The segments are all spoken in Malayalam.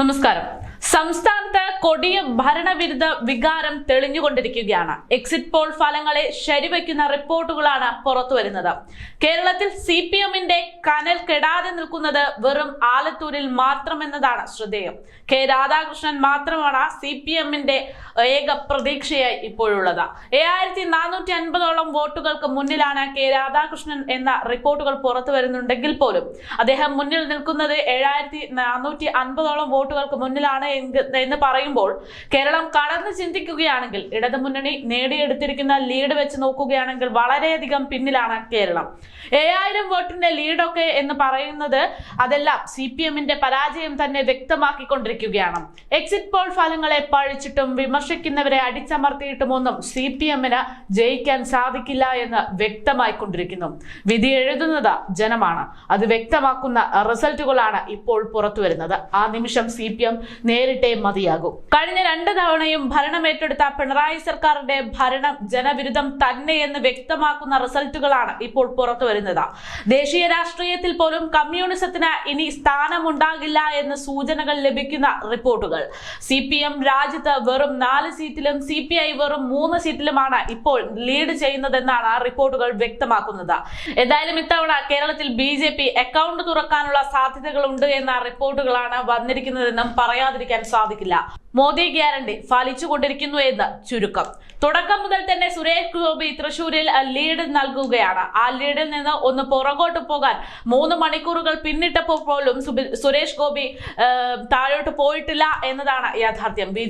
നമസ്കാരം സംസ്ഥാനത്ത് കൊടിയ ഭരണവിരുദ്ധ വികാരം തെളിഞ്ഞുകൊണ്ടിരിക്കുകയാണ്. എക്സിറ്റ് പോൾ ഫലങ്ങളെ ശരിവയ്ക്കുന്ന റിപ്പോർട്ടുകളാണ് പുറത്തുവരുന്നത്. കേരളത്തിൽ സി പി എമ്മിന്റെ കനൽ കെടാതെ നിൽക്കുന്നത് വെറും ആലത്തൂരിൽ മാത്രമെന്നതാണ് ശ്രദ്ധേയം. കെ രാധാകൃഷ്ണൻ മാത്രമാണ് സി പി എമ്മിന്റെ ഏക പ്രതീക്ഷയായി ഇപ്പോഴുള്ളത്. ഏഴായിരത്തി നാനൂറ്റി അൻപതോളം വോട്ടുകൾക്ക് മുന്നിലാണ് കെ രാധാകൃഷ്ണൻ എന്ന റിപ്പോർട്ടുകൾ പുറത്തു വരുന്നുണ്ടെങ്കിൽ പോലും അദ്ദേഹം മുന്നിൽ നിൽക്കുന്നത് ഏഴായിരത്തി നാനൂറ്റി അൻപതോളം വോട്ടുകൾക്ക് മുന്നിലാണ് എന്ന് പറയുമ്പോൾ കേരളം കടന്ന് ചിന്തിക്കുകയാണെങ്കിൽ ഇടതുമുന്നണി നേടിയെടുത്തിരിക്കുന്ന ലീഡ് വെച്ച് നോക്കുകയാണെങ്കിൽ വളരെയധികം പിന്നിലാണ് കേരളം. ഏഴായിരം വോട്ടിന്റെ ലീഡൊക്കെ എന്ന് പറയുന്നത് അതെല്ലാം സി പി എമ്മിന്റെ പരാജയം തന്നെ വ്യക്തമാക്കിക്കൊണ്ടിരിക്കുകയാണ്. എക്സിറ്റ് പോൾ ഫലങ്ങളെ പഴിച്ചിട്ടും വിമർശിക്കുന്നവരെ അടിച്ചമർത്തിയിട്ടും ഒന്നും സി പി എമ്മിന് ജയിക്കാൻ സാധിക്കില്ല എന്ന് വ്യക്തമായിക്കൊണ്ടിരിക്കുന്നു. വിധി എഴുതുന്നത് ജനമാണ്. അത് വ്യക്തമാക്കുന്ന റിസൾട്ടുകളാണ് ഇപ്പോൾ പുറത്തു വരുന്നത് ആ നിമിഷം സി പി എം നേരിട്ടേ മതിയാകും. കഴിഞ്ഞ രണ്ട് തവണയും ഭരണമേറ്റെടുത്ത പിണറായി സർക്കാരിന്റെ ഭരണം ജനവിരുദ്ധം തന്നെയെന്ന് വ്യക്തമാക്കുന്ന റിസൾട്ടുകളാണ് ഇപ്പോൾ പുറത്തു വരുന്നത്. ദേശീയ രാഷ്ട്രീയത്തിൽ പോലും കമ്മ്യൂണിസത്തിന് ഇനി സ്ഥാനമുണ്ടാകില്ല എന്ന് സൂചനകൾ ലഭിക്കുന്ന റിപ്പോർട്ടുകൾ. സി പി എം രാജ്യത്ത് വെറും നാല് സീറ്റിലും സി പി ഐ വെറും മൂന്ന് സീറ്റിലുമാണ് ഇപ്പോൾ ലീഡ് ചെയ്യുന്നതെന്നാണ് റിപ്പോർട്ടുകൾ വ്യക്തമാക്കുന്നത്. എന്തായാലും ഇത്തവണ കേരളത്തിൽ ബി ജെ പി അക്കൗണ്ട് തുറക്കാനുള്ള സാധ്യതകളുണ്ട് എന്ന റിപ്പോർട്ടുകളാണ് വന്നിരിക്കുന്നതെന്നും പറയാതിരിക്കാൻ സാധിക്കില്ല മോദി ഗ്യാരണ്ടി ഫലിച്ചുകൊണ്ടിരിക്കുന്നു എന്ന് ചുരുക്കം. തുടക്കം മുതൽ തന്നെ സുരേഷ് ഗോപി തൃശൂരിൽ ലീഡ് നൽകുകയാണ്. ആ ലീഡിൽ നിന്ന് ഒന്ന് പുറകോട്ട് പോകാൻ മൂന്ന് മണിക്കൂറുകൾ പിന്നിട്ടപ്പോൾ പോലും സുരേഷ് ഗോപി താഴോട്ട് പോയിട്ടില്ല എന്നതാണ് യാഥാർത്ഥ്യം. ബി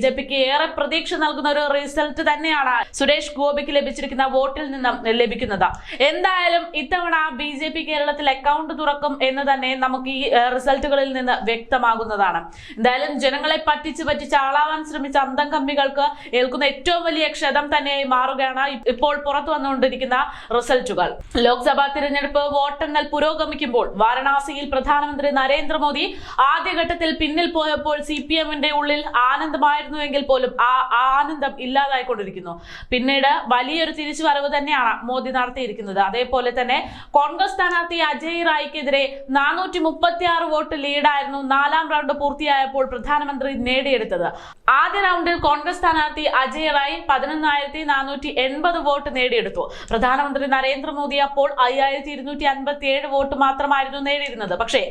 ഏറെ പ്രതീക്ഷ നൽകുന്ന ഒരു റിസൾട്ട് തന്നെയാണ് സുരേഷ് ഗോപിക്ക് ലഭിച്ചിരിക്കുന്ന വോട്ടിൽ നിന്നും ലഭിക്കുന്നത്. എന്തായാലും ഇത്തവണ ബി കേരളത്തിൽ അക്കൗണ്ട് തുറക്കും എന്ന് തന്നെ നമുക്ക് ഈ റിസൾട്ടുകളിൽ നിന്ന് വ്യക്തമാകുന്നതാണ്. എന്തായാലും ജനങ്ങളെ പറ്റിച്ച് പറ്റിച്ച് ആളാവാൻ ശ്രമിച്ച അന്തം കമ്മികൾക്ക് ഏൽക്കുന്ന ഏറ്റവും വലിയ ക്ഷതം തന്നെയായി മാറുകയാണ് ഇപ്പോൾ പുറത്തു വന്നുകൊണ്ടിരിക്കുന്ന റിസൾട്ടുകൾ. ലോക്സഭാ തിരഞ്ഞെടുപ്പ് വോട്ടെണ്ണൽ പുരോഗമിക്കുമ്പോൾ വാരണാസിയിൽ പ്രധാനമന്ത്രി നരേന്ദ്രമോദി ആദ്യഘട്ടത്തിൽ പിന്നിൽ പോയപ്പോൾ സി പി എമ്മിന്റെ ഉള്ളിൽ ആനന്ദമായിരുന്നുവെങ്കിൽ പോലും ആ ആനന്ദം ഇല്ലാതായിക്കൊണ്ടിരിക്കുന്നു. പിന്നീട് വലിയൊരു തിരിച്ചുവരവ് തന്നെയാണ് മോദി നടത്തിയിരിക്കുന്നത്. അതേപോലെ തന്നെ കോൺഗ്രസ് സ്ഥാനാർത്ഥി അജയ് റായിക്കെതിരെ നാനൂറ്റി മുപ്പത്തി ആറ് വോട്ട് ലീഡായിരുന്നു. നാലാം റൗണ്ട് പൂർത്തിയായപ്പോൾ പ്രധാനമന്ത്രി നേടിയെടുത്തത്. ആദ്യ റൗണ്ടിൽ കോൺഗ്രസ് സ്ഥാനാർത്ഥി അജയ് റായ് പതിനൊന്നായിരത്തി നാനൂറ്റി എൺപത് വോട്ട് നേടിയെടുത്തു. പ്രധാനമന്ത്രി നരേന്ദ്രമോദി അപ്പോൾ അയ്യായിരത്തി ഇരുന്നൂറ്റി അൻപത്തി ഏഴ് വോട്ട് മാത്രമായിരുന്നു നേടിയിരുന്നത്. പക്ഷേ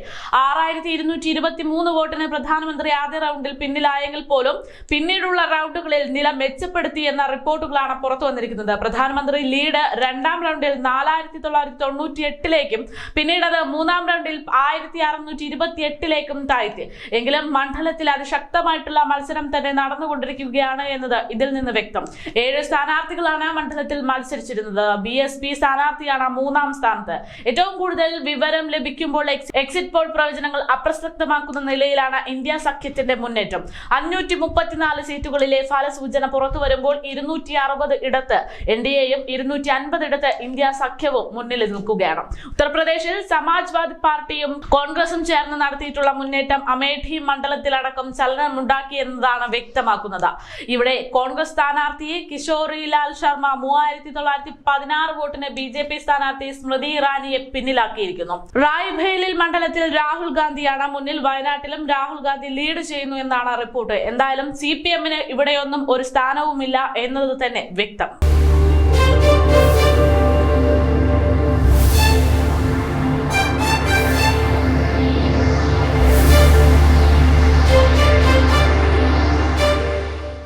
ആറായിരത്തി ഇരുന്നൂറ്റി ഇരുപത്തി മൂന്ന് വോട്ടിന് പ്രധാനമന്ത്രി ആദ്യ റൗണ്ടിൽ പിന്നിലായെങ്കിൽ പോലും പിന്നീടുള്ള റൗണ്ടുകളിൽ നില മെച്ചപ്പെടുത്തി എന്ന റിപ്പോർട്ടുകളാണ് പുറത്തു വന്നിരിക്കുന്നത്. പ്രധാനമന്ത്രി ലീഡ് രണ്ടാം റൗണ്ടിൽ നാലായിരത്തി തൊള്ളായിരത്തി തൊണ്ണൂറ്റി എട്ടിലേക്കും പിന്നീട് അത് മൂന്നാം റൗണ്ടിൽ ആയിരത്തി അറുന്നൂറ്റി ഇരുപത്തി എട്ടിലേക്കും താഴ്ത്തി. എങ്കിലും മണ്ഡലത്തിൽ അതിശക്തമായിട്ടുള്ള മത്സരം തന്നെ നടന്നുകൊണ്ടിരിക്കുകയാണ് എന്നത് ഇതിൽ നിന്ന് വ്യക്തം. ഏഴ് സ്ഥാനാർത്ഥികളാണ് മണ്ഡലത്തിൽ മത്സരിച്ചിരുന്നത്. ബി എസ് പി സ്ഥാനാർത്ഥിയാണ് മൂന്നാം സ്ഥാനത്ത്. ഏറ്റവും കൂടുതൽ വിവരം ലഭിക്കുമ്പോൾ എക്സിറ്റ് പോൾ പ്രവചനങ്ങൾ അപ്രസക്തമാക്കുന്ന നിലയിലാണ് ഇന്ത്യ സഖ്യത്തിന്റെ മുന്നേറ്റം. അഞ്ഞൂറ്റി മുപ്പത്തിനാല് സീറ്റുകളിലെ ഫലസൂചന പുറത്തു വരുമ്പോൾ ഇരുന്നൂറ്റി അറുപത് ഇടത്ത് എൻ ഡി എയും ഇരുന്നൂറ്റി അൻപത് ഇടത്ത് ഇന്ത്യ സഖ്യവും മുന്നിൽ നിൽക്കുകയാണ്. ഉത്തർപ്രദേശിൽ സമാജ്വാദി പാർട്ടിയും കോൺഗ്രസും ചേർന്ന് നടത്തിയിട്ടുള്ള മുന്നേറ്റം അമേഠി മണ്ഡലത്തിലടക്കം ചലനമുണ്ടാക്കി എന്നതാണ് വ്യക്തമാക്കുന്നത്. ഇവിടെ കോൺഗ്രസ് സ്ഥാനാർത്ഥി കിഷോറിലാൽ ശർമ്മ മൂവായിരത്തി തൊള്ളായിരത്തി പതിനാറ് വോട്ടിന് ബി ജെ പി സ്ഥാനാർത്ഥി സ്മൃതി ഇറാനിയെ പിന്നിലാക്കിയിരിക്കുന്നു. റായ്ഭേലിൽ മണ്ഡലത്തിൽ രാഹുൽ ഗാന്ധിയാണ് മുന്നിൽ. വയനാട്ടിലും രാഹുൽ ഗാന്ധി ലീഡ് ചെയ്യുന്നു എന്നാണ് റിപ്പോർട്ട്. എന്തായാലും സി പി എമ്മിന് ഇവിടെയൊന്നും ഒരു സ്ഥാനവുമില്ല എന്നത് തന്നെ വ്യക്തം.